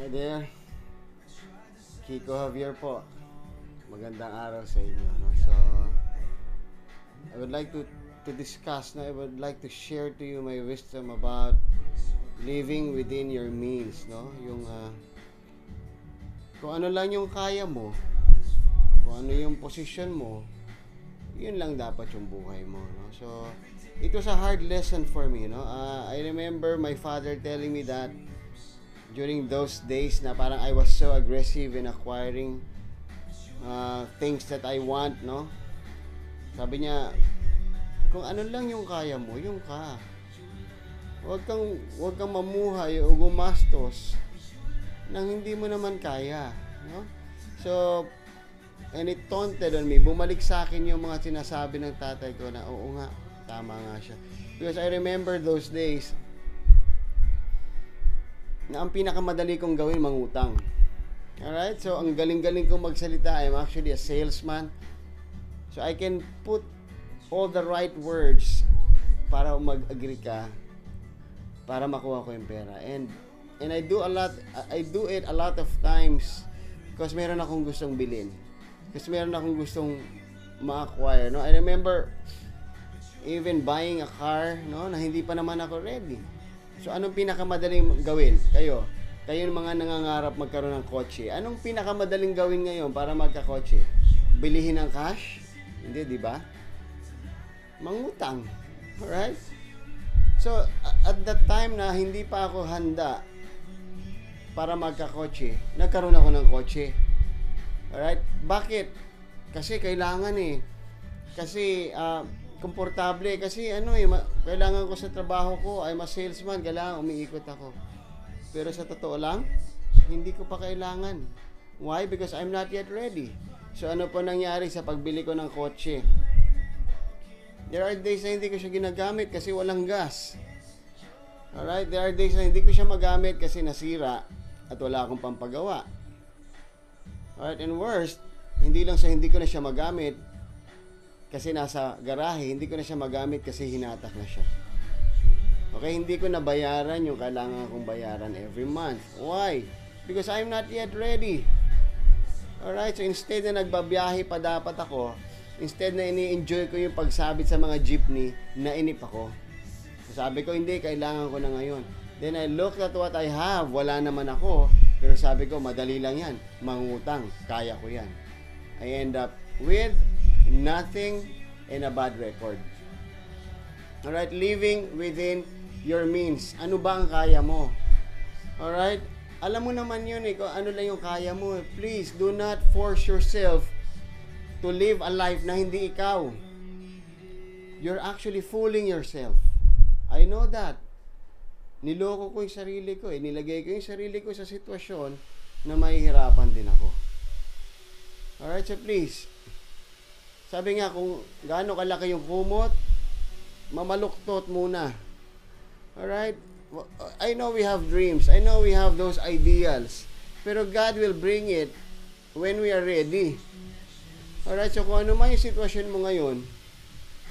Hi there. Kiko Javier po. Magandang araw sa inyo. No? So, I would like to to discuss, no? I would like to share to you my wisdom about living within your means, no? Yung ah, kung ano lang yung kaya mo, kung ano yung position mo, yun lang dapat yung buhay mo, no? So, it was a hard lesson for me, no? Ah, I remember my father telling me that during those days na parang I was so aggressive in acquiring uh, things that I want, no? Sabi niya, kung ano lang yung kaya mo, yung ka. Huwag kang, huwag kang mamuhay o gumastos nang hindi mo naman kaya, no? So, and it taunted on me. Bumalik sa akin yung mga sinasabi ng tatay ko na, oo nga, tama nga siya. Because I remember those days, na ang pinakamadali kong gawin, mangutang. Alright? So, ang galing-galing kong magsalita. I'm actually a salesman. So, I can put all the right words para mag-agree ka para makuha ko yung pera. And and I do a lot I do it a lot of times because meron akong gustong bilhin. Kasi meron akong gustong ma-acquire, no? I remember even buying a car, no, na hindi pa naman ako ready. So anong pinakamadaling gawin? Kayo, kayo yung mga nangangarap magkaroon ng kotse. Anong pinakamadaling gawin ngayon para magka-kotse? Bilihin ng cash? Hindi, di ba? Mangutang. Alright? So, at that time na hindi pa ako handa para magka-kotse, nagkaroon ako ng kotse. Alright? Bakit? Kasi kailangan eh. Kasi, ah, komportable. Kasi ano eh, ma- kailangan ko sa trabaho ko, I'm a salesman, kailangan umiikot ako. Pero sa totoo lang, hindi ko pa kailangan. Why? Because I'm not yet ready. So ano po nangyari sa pagbili ko ng kotse? There are days na hindi ko siya ginagamit kasi walang gas. Alright? There are days na hindi ko siya magamit kasi nasira at wala akong pampagawa. Alright? And worst, hindi lang sa hindi ko na siya magamit kasi nasa garahe, hindi ko na siya magamit kasi hinatak na siya. Okay, hindi ko nabayaran yung kailangan kong bayaran every month. Why? Because I'm not yet ready. Alright, so instead na nagbabiyahe pa dapat ako, instead na ini-enjoy ko yung pagsabit sa mga jeepney, nainip ako. So sabi ko, hindi, kailangan ko na ngayon. Then I looked at what I have, wala naman ako. Pero sabi ko, madali lang yan. Mangutang, kaya ko yan. I end up with nothing and a bad record. Alright, living within your means. Ano ba ang kaya mo? Alright? Alam mo naman yun eh, kung ano lang yung kaya mo. Please, do not force yourself to live a life na hindi ikaw. You're actually fooling yourself. I know that. Niloko ko yung sarili ko eh. Nilagay ko yung sarili ko sa sitwasyon na mahihirapan din ako. Alright, so please. Sabi nga, kung gaano kalaki yung kumot, mamaluktot muna. Alright? I know we have dreams. I know we have those ideals. Pero God will bring it when we are ready. Alright? So kung ano man yung sitwasyon mo ngayon,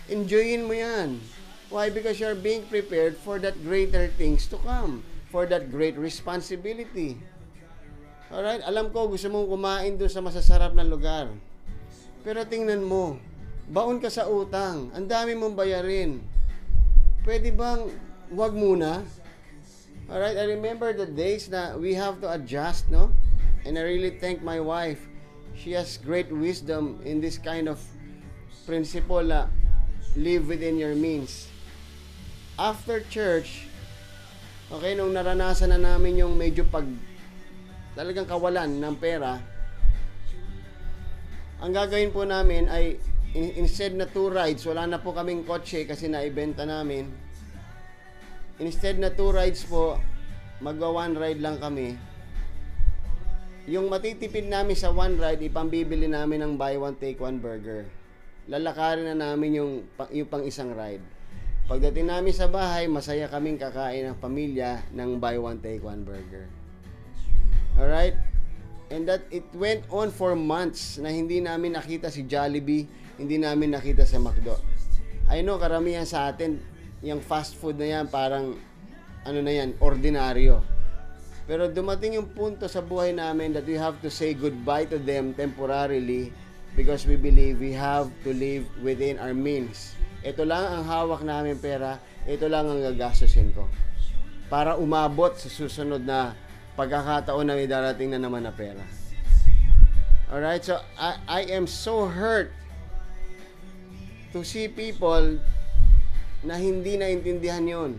enjoyin mo yan. Why? Because you're being prepared for that greater things to come. For that great responsibility. Alright? Alam ko, gusto mong kumain doon sa masasarap na lugar. Pero tingnan mo, baon ka sa utang. Ang dami mong bayarin. Pwede bang wag muna? Alright, I remember the days na we have to adjust, no? And I really thank my wife. She has great wisdom in this kind of principle na live within your means. After church, okay, nung naranasan na namin yung medyo pag talagang kawalan ng pera, ang gagawin po namin ay in- instead na two rides, wala na po kaming kotse kasi naibenta namin. Instead na two rides po, magwa one ride lang kami. Yung matitipid namin sa one ride, ipambibili namin ng buy one take one burger. Lalakarin na namin yung, yung pang isang ride. Pagdating namin sa bahay, masaya kaming kakain ng pamilya ng buy one take one burger. Alright? And that it went on for months na hindi namin nakita si Jollibee, hindi namin nakita sa McDo. I know karamihan sa atin, yung fast food na yan parang ano na yan, ordinaryo. Pero dumating yung punto sa buhay namin that we have to say goodbye to them temporarily because we believe we have to live within our means. Ito lang ang hawak namin pera, ito lang ang gagastusin ko. Para umabot sa susunod na pagkakataon na may darating na naman na pera. Alright, so I, I am so hurt to see people na hindi naintindihan yon.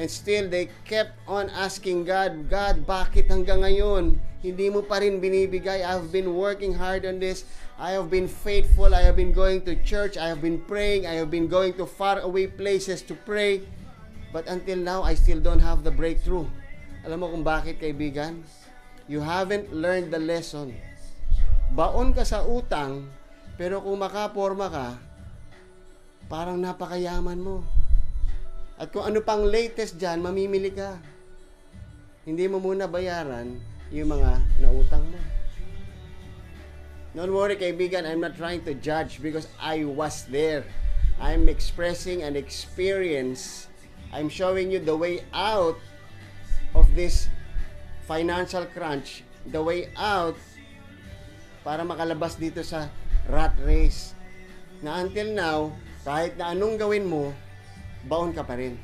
And still, they kept on asking God, God, bakit hanggang ngayon, hindi mo pa rin binibigay? I have been working hard on this. I have been faithful. I have been going to church. I have been praying. I have been going to far away places to pray. But until now, I still don't have the breakthrough. Alam mo kung bakit, kaibigan? You haven't learned the lesson. Baon ka sa utang, pero kung makaporma ka, parang napakayaman mo. At kung ano pang latest dyan, mamimili ka. Hindi mo muna bayaran yung mga nautang mo. Don't worry, kaibigan, I'm not trying to judge because I was there. I'm expressing an experience. I'm showing you the way out of this financial crunch, the way out para makalabas dito sa rat race. Na until now, kahit na anong gawin mo, baon ka pa rin.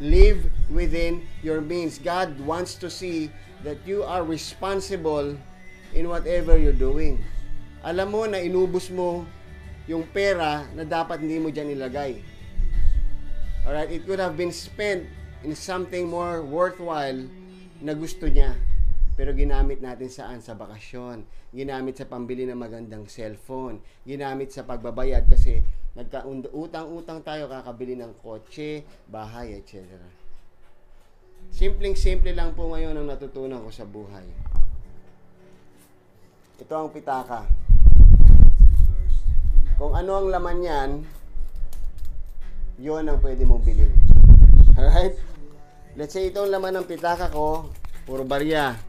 Live within your means. God wants to see that you are responsible in whatever you're doing. Alam mo na inubos mo yung pera na dapat hindi mo dyan ilagay. Alright, it could have been spent in something more worthwhile na gusto niya. Pero ginamit natin saan? Sa bakasyon. Ginamit sa pambili ng magandang cellphone. Ginamit sa pagbabayad kasi nagka-utang-utang tayo kakabili ng kotse, bahay, etc. Simpleng-simple lang po ngayon ang natutunan ko sa buhay. Ito ang pitaka. Kung ano ang laman yan, yun ang pwede mong bilhin. Alright? Let's say ito ang laman ng pitaka ko, puro barya.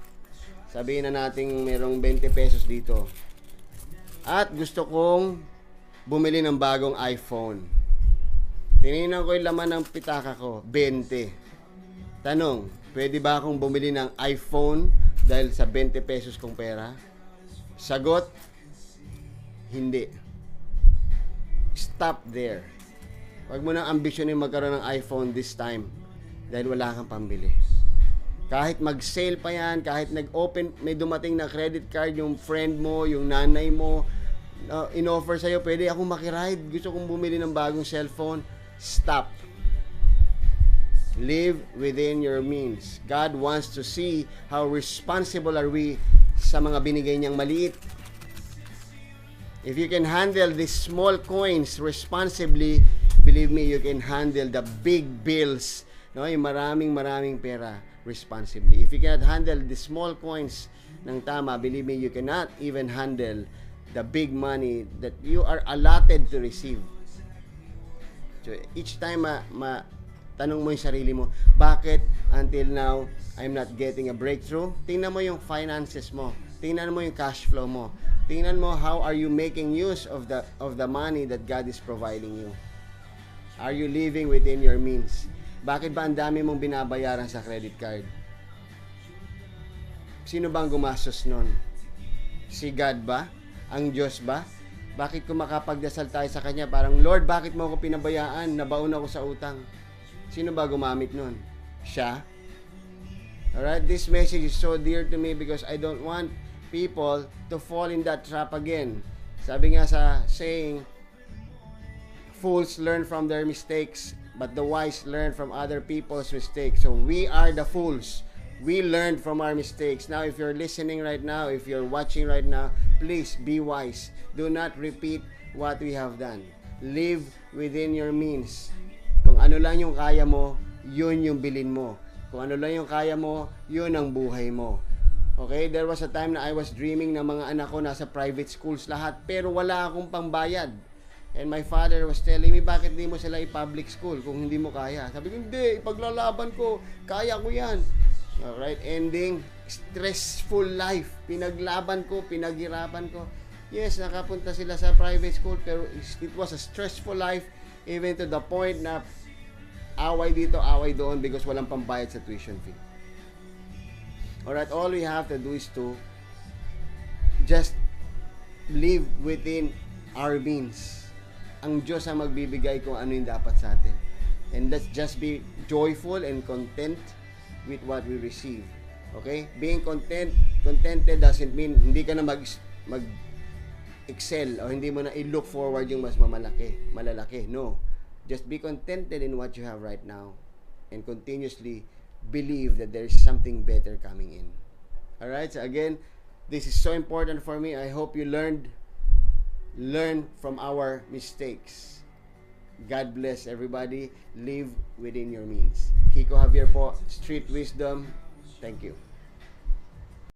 Sabihin na natin merong 20 pesos dito. At gusto kong bumili ng bagong iPhone. Tinignan ko yung laman ng pitaka ko, 20. Tanong, pwede ba akong bumili ng iPhone dahil sa 20 pesos kong pera? Sagot, hindi. Stop there. Huwag mo nang ambisyonin magkaroon ng iPhone this time dahil wala kang pambili. Kahit mag-sale pa yan, kahit nag-open, may dumating na credit card yung friend mo, yung nanay mo, uh, in-offer sa'yo, pwede akong makiride, gusto kong bumili ng bagong cellphone, stop. Live within your means. God wants to see how responsible are we sa mga binigay niyang maliit. If you can handle these small coins responsibly, believe me, you can handle the big bills. No, yung maraming maraming pera responsibly. If you cannot handle the small coins ng tama, believe me, you cannot even handle the big money that you are allotted to receive. So, each time ma, ma tanong mo yung sarili mo, bakit until now I'm not getting a breakthrough? Tingnan mo yung finances mo. Tingnan mo yung cash flow mo. Tingnan mo how are you making use of the of the money that God is providing you. Are you living within your means? Bakit ba ang dami mong binabayaran sa credit card? Sino bang gumastos nun? Si God ba? Ang Diyos ba? Bakit kung makapagdasal tayo sa Kanya, parang, Lord, bakit mo ako pinabayaan? Nabaon ako sa utang. Sino ba gumamit nun? Siya? Alright, this message is so dear to me because I don't want people to fall in that trap again. Sabi nga sa saying, fools learn from their mistakes, but the wise learn from other people's mistakes. So we are the fools. We learned from our mistakes. Now, if you're listening right now, if you're watching right now, please be wise. Do not repeat what we have done. Live within your means. Kung ano lang yung kaya mo, yun yung bilin mo. Kung ano lang yung kaya mo, yun ang buhay mo. Okay, there was a time na I was dreaming na mga anak ko nasa private schools lahat, pero wala akong pangbayad. And my father was telling me, bakit di mo sila i-public school kung hindi mo kaya? Sabi ko, hindi, ipaglalaban ko, kaya ko yan. Alright, ending, stressful life. Pinaglaban ko, pinaghirapan ko. Yes, nakapunta sila sa private school, pero it was a stressful life, even to the point na away dito, away doon because walang pambayad sa tuition fee. Alright, all we have to do is to just live within our means. Ang Diyos ang magbibigay kung ano yung dapat sa atin. And let's just be joyful and content with what we receive. Okay? Being content, contented doesn't mean hindi ka na mag mag excel o hindi mo na i-look forward yung mas mamalaki, malalaki. No. Just be contented in what you have right now and continuously believe that there is something better coming in. All right? So again, this is so important for me. I hope you learned learn from our mistakes. God bless everybody. Live within your means. Kiko Javier po, Street Wisdom. Thank you.